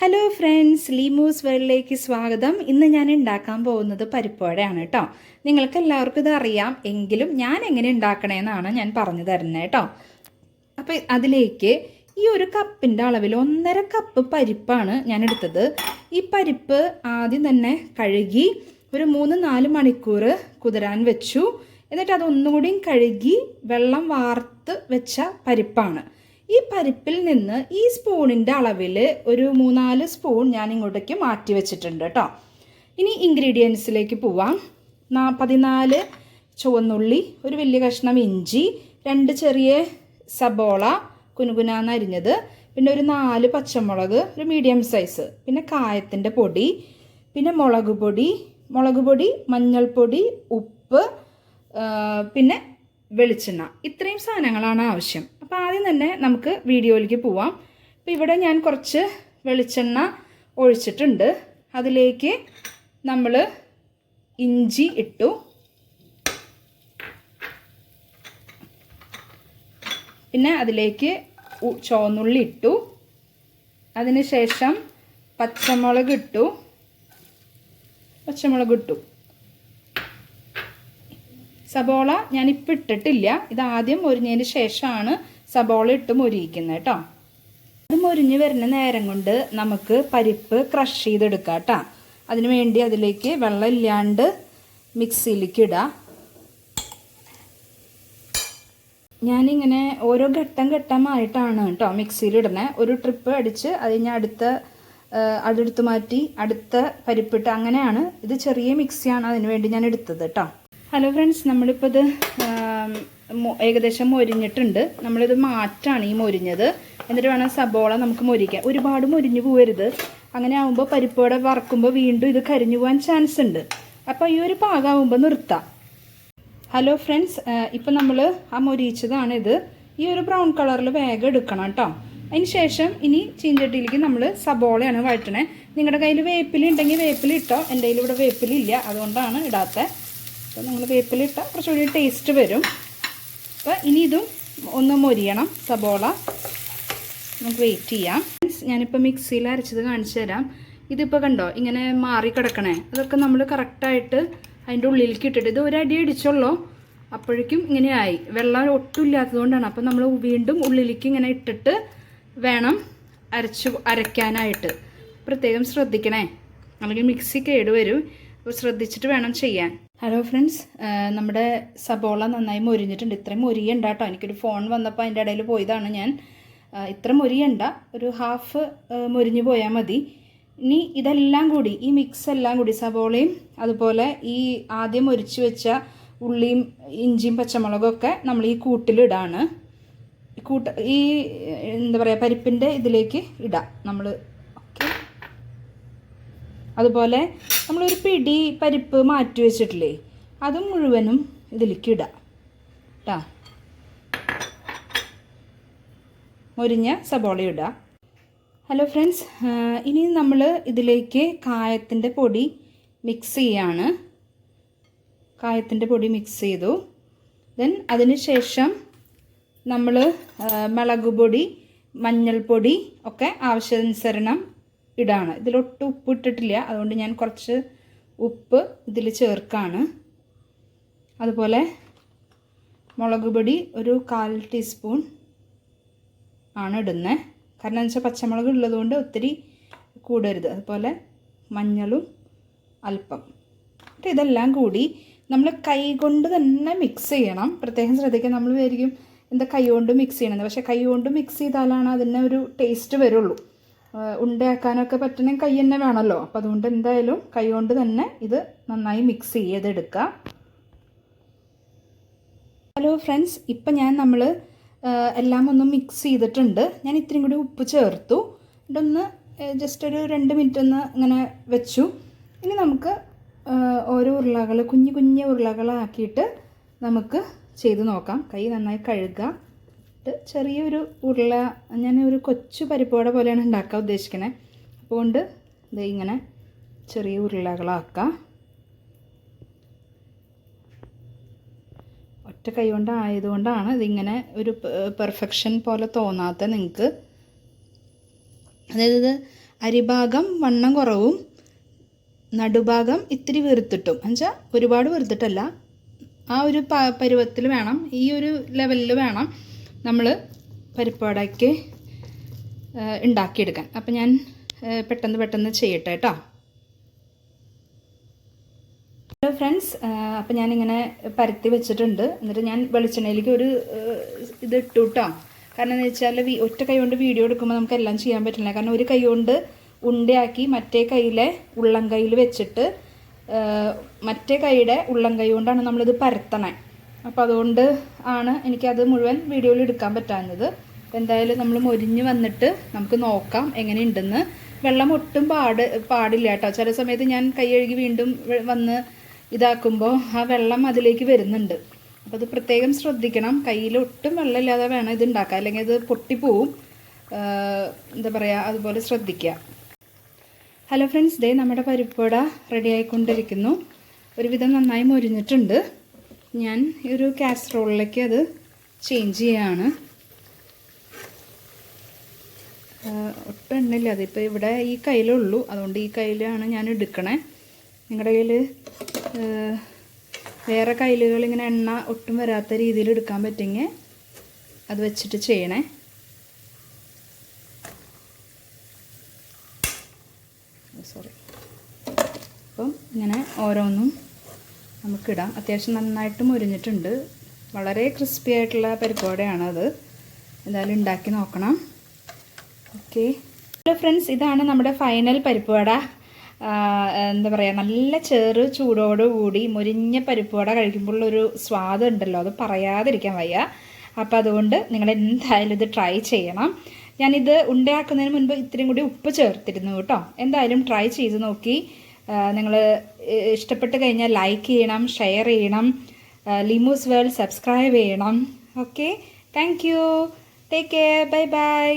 Hello friends ലീമൂസ് വേൾഡിലേക്ക് സ്വാഗതം. ഇന്ന് ഞാൻ ഉണ്ടാക്കാൻ പോകുന്നത് പരിപ്പുവടയാണ് കേട്ടോ. നിങ്ങൾക്ക് എല്ലാവർക്കും ഇത് അറിയാം. എങ്കിലും ഞാൻ എങ്ങനെ ഉണ്ടാക്കണേന്നാണ് ഞാൻ പറഞ്ഞു തരുന്നത് കേട്ടോ. അപ്പോൾ അതിലേക്ക് ഈ ഒരു കപ്പിന്റെ അളവിൽ ഒന്നര കപ്പ് പരിപ്പാണ് ഞാൻ എടുത്തത്. ഈ പരിപ്പ് ആദ്യം തന്നെ കഴുകി ഒരു മൂന്ന് നാല് മണിക്കൂർ കുതിരാൻ വെച്ചു. എന്നിട്ട് അതൊന്നുകൂടിയും കഴുകി വെള്ളം വാർത്ത് വെച്ച പരിപ്പാണ്. ഈ പരിപ്പിൽ നിന്ന് ഈ സ്പൂണിന്റെ അളവിൽ ഒരു മൂന്നാൽ സ്പൂൺ ഞാൻ ഇങ്ങോട്ടേക്ക് മാറ്റി വെച്ചിട്ടുണ്ട് കേട്ടോ. ഇനി ഇൻഗ്രീഡിയൻസിലേക്ക് പോവാം. നാ പതിനാല് ചുവന്നുള്ളി ഒരു വലിയ കഷ്ണം ഇഞ്ചി രണ്ട് ചെറിയ സബോള കുനുകുനാന്ന് അരിഞ്ഞത് പിന്നെ ഒരു നാല് പച്ചമുളക് ഒരു മീഡിയം സൈസ് പിന്നെ കായത്തിന്റെ പൊടി പിന്നെ മുളക് പൊടി മുളക് പൊടി മഞ്ഞൾപ്പൊടി ഉപ്പ് പിന്നെ വെളിച്ചെണ്ണ. ഇത്രയും സാധനങ്ങളാണ് ആവശ്യം. അപ്പോൾ ആദ്യം തന്നെ നമുക്ക് വീഡിയോയിലേക്ക് പോവാം. അപ്പോൾ ഇവിടെ ഞാൻ കുറച്ച് വെളിച്ചെണ്ണ ഒഴിച്ചിട്ടുണ്ട്. അതിലേക്ക് നമ്മൾ ഇഞ്ചി ഇട്ടു. പിന്നെ അതിലേക്ക് ചുവന്നുള്ളി ഇട്ടു. അതിനുശേഷം പച്ചമുളക് ഇട്ടു. പച്ചമുളക് ഇട്ടു. സബോള ഞാനിപ്പോൾ ഇട്ടിട്ടില്ല. ഇത് ആദ്യം മൊരിഞ്ഞതിന് ശേഷമാണ് സബോള ഇട്ട് മൊരിയിക്കുന്നത് കേട്ടോ അത് മൊരിഞ്ഞ് വരുന്ന നേരം കൊണ്ട് നമുക്ക് പരിപ്പ് ക്രഷ് ചെയ്തെടുക്കാം കേട്ടോ അതിന് വേണ്ടി അതിലേക്ക് വെള്ളം ഇല്ലാണ്ട് മിക്സിയിലേക്ക് ഇടാം. ഞാനിങ്ങനെ ഓരോ ഘട്ടം ഘട്ടമായിട്ടാണ് കേട്ടോ മിക്സിയിൽ ഇടുന്നത് ഒരു ട്രിപ്പ് അടിച്ച് അത് ഞാൻ അടുത്ത അതെടുത്ത് മാറ്റി അടുത്ത പരിപ്പിട്ട് അങ്ങനെയാണ് ഇത് ചെറിയ മിക്സിയാണ് അതിന് വേണ്ടി ഞാൻ എടുത്തത് കേട്ടോ ഹലോ ഫ്രണ്ട്സ് നമ്മളിപ്പോൾ ഇത് ഏകദേശം മൊരിഞ്ഞിട്ടുണ്ട്. നമ്മളിത് മാറ്റാണ് ഈ മൊരിഞ്ഞത്. എന്നിട്ട് വേണം സബോള നമുക്ക് മൊരിക്കാൻ. ഒരുപാട് മൊരിഞ്ഞു പോകരുത് അങ്ങനെ ആകുമ്പോൾ പരിപ്പോടെ വറക്കുമ്പോൾ വീണ്ടും ഇത് കരിഞ്ഞു പോകാൻ ചാൻസ് ഉണ്ട്. അപ്പോൾ ഈ ഒരു പാകമാകുമ്പോൾ നിർത്താം. ഹലോ ഫ്രണ്ട്സ് ഇപ്പം നമ്മൾ ആ മൊരിയിച്ചതാണിത് ഈ ഒരു ബ്രൗൺ കളറിൽ വേഗം എടുക്കണം കേട്ടോ അതിന് ശേഷം ഇനി ചീഞ്ചട്ടിയിലേക്ക് നമ്മൾ സബോളയാണ് വഴറ്റണേ. നിങ്ങളുടെ കയ്യിൽ വേപ്പില ഉണ്ടെങ്കിൽ വേപ്പില ഇട്ടോ. എന്റെ കയ്യിൽ ഇവിടെ വേപ്പില ഇല്ല. അതുകൊണ്ടാണ് ഇടാത്തത് അപ്പോൾ നിങ്ങൾ വേപ്പില കുറച്ചുകൂടി ടേസ്റ്റ് വരും. അപ്പോൾ ഇനി ഇതും ഒന്ന് മൊരിയണം സബോള. നമുക്ക് വെയിറ്റ് ചെയ്യാം. ഞാനിപ്പോൾ മിക്സിയിൽ അരച്ചത് കാണിച്ചു തരാം. ഇതിപ്പോൾ കണ്ടോ ഇങ്ങനെ മാറി കിടക്കണേ. അതൊക്കെ നമ്മൾ കറക്റ്റായിട്ട് അതിന്റെ ഉള്ളിലേക്ക് ഇട്ടിട്ട് ഇത് ഒരടി അടിച്ചുള്ളൂ. അപ്പോഴേക്കും ഇങ്ങനെയായി. വെള്ളം ഒട്ടും ഇല്ലാത്തതുകൊണ്ടാണ് അപ്പോൾ നമ്മൾ വീണ്ടും ഉള്ളിലേക്ക് ഇങ്ങനെ ഇട്ടിട്ട് വേണം അരച്ച് അരയ്ക്കാനായിട്ട്. പ്രത്യേകം ശ്രദ്ധിക്കണേ. അല്ലെങ്കിൽ മിക്സി കേടുവരും. ശ്രദ്ധിച്ചിട്ട് വേണം ചെയ്യാൻ. ഹലോ ഫ്രണ്ട്സ് നമ്മുടെ സബോള നന്നായി മൊരിഞ്ഞിട്ടുണ്ട്. ഇത്രയും മൊരിയണ്ട കേട്ടോ എനിക്കൊരു ഫോൺ വന്നപ്പോൾ അതിന്റെ ഇടയിൽ പോയതാണ് ഞാൻ. ഇത്ര മൊരിയണ്ട. ഒരു ഹാഫ് മൊരിഞ്ഞു പോയാൽ മതി. ഇനി ഇതെല്ലാം കൂടി ഈ മിക്സ് എല്ലാം കൂടി സബോളയും അതുപോലെ ഈ ആദ്യം ഒരിച്ച് വെച്ച ഉള്ളിയും ഇഞ്ചിയും പച്ചമുളകൊക്കെ നമ്മൾ ഈ കൂട്ടിലിടാണ്. കൂട്ട ഈ എന്താ പറയുക പരിപ്പിന്റെ ഇതിലേക്ക് ഇടാം. നമ്മൾ അതുപോലെ നമ്മളൊരു പിടി പരിപ്പ് മാറ്റി വെച്ചിട്ടില്ലേ അതും മുഴുവനും ഇതിലേക്ക് ഇടാം. കേട്ടോ മുരിഞ്ഞ സബോള ഇടാം. ഹലോ ഫ്രണ്ട്സ് ഇനി നമ്മൾ ഇതിലേക്ക് കായത്തിന്റെ പൊടി മിക്സ് ചെയ്യാണ്. കായത്തിന്റെ പൊടി മിക്സ് ചെയ്തു. ദെൻ അതിന് ശേഷം നമ്മൾ മുളക് പൊടി മഞ്ഞൾപ്പൊടി ഒക്കെ ആവശ്യാനുസരണം ഇടാണ്. ഇതിലൊട്ടും ഉപ്പ് ഇട്ടിട്ടില്ല അതുകൊണ്ട് ഞാൻ കുറച്ച് ഉപ്പ് ഇതിൽ ചേർക്കാണ്. അതുപോലെ മുളക് പൊടി ഒരു കാൽ ടീസ്പൂൺ ആണ് ഇടുന്നത് കാരണം എന്ന് വെച്ചാൽ പച്ചമുളക് ഉള്ളതുകൊണ്ട് ഒത്തിരി കൂടരുത്. അതുപോലെ മഞ്ഞളും അല്പം. ഇതെല്ലാം കൂടി നമ്മൾ കൈ കൊണ്ട് തന്നെ മിക്സ് ചെയ്യണം. പ്രത്യേകം ശ്രദ്ധിക്കുക. നമ്മൾ വിചാരിക്കും എന്താ കൈ കൊണ്ട് മിക്സ് ചെയ്യണമെന്ന് പക്ഷേ കൈ കൊണ്ട് മിക്സ് ചെയ്താലാണ് അതിന് ഒരു ടേസ്റ്റ് വരുള്ളൂ. ഉണ്ടയാക്കാനൊക്കെ പറ്റണമെങ്കിൽ കൈ തന്നെ വേണമല്ലോ. അപ്പോൾ അതുകൊണ്ട് എന്തായാലും കൈ കൊണ്ട് തന്നെ ഇത് നന്നായി മിക്സ് ചെയ്തെടുക്കാം. ഹലോ ഫ്രണ്ട്സ് ഇപ്പം ഞാൻ നമ്മൾ എല്ലാം ഒന്ന് മിക്സ് ചെയ്തിട്ടുണ്ട്. ഞാൻ ഇത്രയും കൂടി ഉപ്പ് ചേർത്തു. ഇതൊന്ന് ജസ്റ്റ് ഒരു രണ്ട് മിനിറ്റ് ഒന്ന് ഇങ്ങനെ വെച്ചു. ഇനി നമുക്ക് ഓരോ ഉരുളകൾ കുഞ്ഞു കുഞ്ഞു ഉരുളകളാക്കിയിട്ട് നമുക്ക് ചെയ്ത് നോക്കാം. കൈ നന്നായി കഴുകുക എന്നിട്ട് ചെറിയൊരു ഉരുള ഞാൻ ഒരു കൊച്ചു പരിപ്പുവട പോലെയാണ് ഉണ്ടാക്കാൻ ഉദ്ദേശിക്കണേ. അതുകൊണ്ട് ഇത് ഇങ്ങനെ ചെറിയ ഉരുളകളാക്കാം. ഒറ്റ കൈ കൊണ്ടായതുകൊണ്ടാണ് ഇതിങ്ങനെ ഒരു പെർഫെക്ഷൻ പോലെ തോന്നാത്ത നിങ്ങൾക്ക് അതായത് ഇത് അരിഭാഗം വണ്ണം കുറവും നടുഭാഗം ഇത്തിരി വെറുത്തിട്ടും. എന്നുവെച്ചാൽ ഒരുപാട് വീർത്തിട്ടല്ല ആ ഒരു പരുവത്തിൽ വേണം ഈ ഒരു ലെവലിൽ വേണം നമ്മൾ പരിപ്പാടയ്ക്ക് ഉണ്ടാക്കിയെടുക്കാൻ. അപ്പം ഞാൻ പെട്ടെന്ന് പെട്ടെന്ന് ചെയ്യട്ടെ കേട്ടോ. ഹലോ ഫ്രണ്ട്സ് അപ്പം ഞാനിങ്ങനെ പരത്തി വെച്ചിട്ടുണ്ട്. എന്നിട്ട് ഞാൻ വെളിച്ചെണ്ണയിലേക്ക് ഒരു ഇത് ഇട്ടു കേട്ടോ കാരണം എന്ന് വെച്ചാൽ ഒറ്റ കൈ കൊണ്ട് വീഡിയോ എടുക്കുമ്പോൾ നമുക്ക് എല്ലാം ചെയ്യാൻ പറ്റില്ല. കാരണം ഒരു കൈ കൊണ്ട് ഉണ്ടയാക്കി മറ്റേ കൈയിലെ ഉള്ളം കൈയിൽ വെച്ചിട്ട് മറ്റേ കൈയുടെ ഉള്ളം കൈ കൊണ്ടാണ് നമ്മളിത് പരത്തണേ. അപ്പോൾ അതുകൊണ്ട് ആണ് എനിക്കത് മുഴുവൻ വീഡിയോയിൽ എടുക്കാൻ പറ്റാഞ്ഞത്. എന്തായാലും നമ്മൾ മൊരിഞ്ഞ് വന്നിട്ട് നമുക്ക് നോക്കാം എങ്ങനെയുണ്ടെന്ന്. വെള്ളം ഒട്ടും പാട് പാടില്ല കേട്ടോ. ചില സമയത്ത് ഞാൻ കൈ കഴുകി വീണ്ടും വന്ന് ഇതാക്കുമ്പോൾ ആ വെള്ളം അതിലേക്ക് വരുന്നുണ്ട്. അപ്പോൾ അത് പ്രത്യേകം ശ്രദ്ധിക്കണം. കയ്യിൽ ഒട്ടും വെള്ളമില്ലാതെ വേണം ഇത് ഉണ്ടാക്കാം അല്ലെങ്കിൽ അത് പൊട്ടിപ്പോവും. എന്താ പറയുക അതുപോലെ ശ്രദ്ധിക്കുക. ഹലോ ഫ്രണ്ട്സ് ഡേ നമ്മുടെ പരിപ്പുവട റെഡി ആയിക്കൊണ്ടിരിക്കുന്നു. ഒരുവിധം നന്നായി മൊരിഞ്ഞിട്ടുണ്ട്. ഞാൻ ഒരു കാസറോളിലേക്ക് അത് ചേഞ്ച് ചെയ്യാണ്. ആഹ് ഒട്ടും എണ്ണയില്ല. അതിപ്പോൾ ഇവിടെ ഈ കയ്യിലുള്ളൂ അതുകൊണ്ട് ഈ കയ്യിലാണ് ഞാൻ എടുക്കണേ. നിങ്ങളുടെ കയ്യിൽ വേറെ കയ്യിലുകൾ ഇങ്ങനെ എണ്ണ ഒട്ടും വരാത്ത രീതിയിൽ എടുക്കാൻ പറ്റുമെങ്കിൽ അത് വെച്ചിട്ട് ചെയ്യണേ. സോറി അപ്പം ഇങ്ങനെ ഓരോന്നും നമുക്കിടാം. അത്യാവശ്യം നന്നായിട്ട് മുരിഞ്ഞിട്ടുണ്ട്. വളരെ ക്രിസ്പി ആയിട്ടുള്ള പരിപ്പോടെയാണ് അത്. എന്തായാലും ഉണ്ടാക്കി നോക്കണം. ഓക്കെ ഹലോ ഫ്രണ്ട്സ് ഇതാണ് നമ്മുടെ ഫൈനൽ പരിപ്പുവട എന്താ പറയുക നല്ല ചെറു ചൂടോടുകൂടി മുരിഞ്ഞ പരിപ്പുവട കഴിക്കുമ്പോഴുള്ളൊരു സ്വാദ് ഉണ്ടല്ലോ. അത് പറയാതിരിക്കാൻ വയ്യ. അപ്പോൾ അതുകൊണ്ട് നിങ്ങൾ എന്തായാലും ഇത് ട്രൈ ചെയ്യണം. ഞാനിത് ഉണ്ടയാക്കുന്നതിന് മുൻപ് ഇത്രയും കൂടി ഉപ്പ് ചേർത്തിരുന്നു കേട്ടോ. എന്തായാലും ട്രൈ ചെയ്ത് നോക്കി. നിങ്ങൾ ഇഷ്ടപ്പെട്ട് കഴിഞ്ഞാൽ ലൈക്ക് ചെയ്യണം ഷെയർ ചെയ്യണം ലിമൂസ് വേൾഡ് സബ്സ്ക്രൈബ് ചെയ്യണം. Okay thank you take care bye bye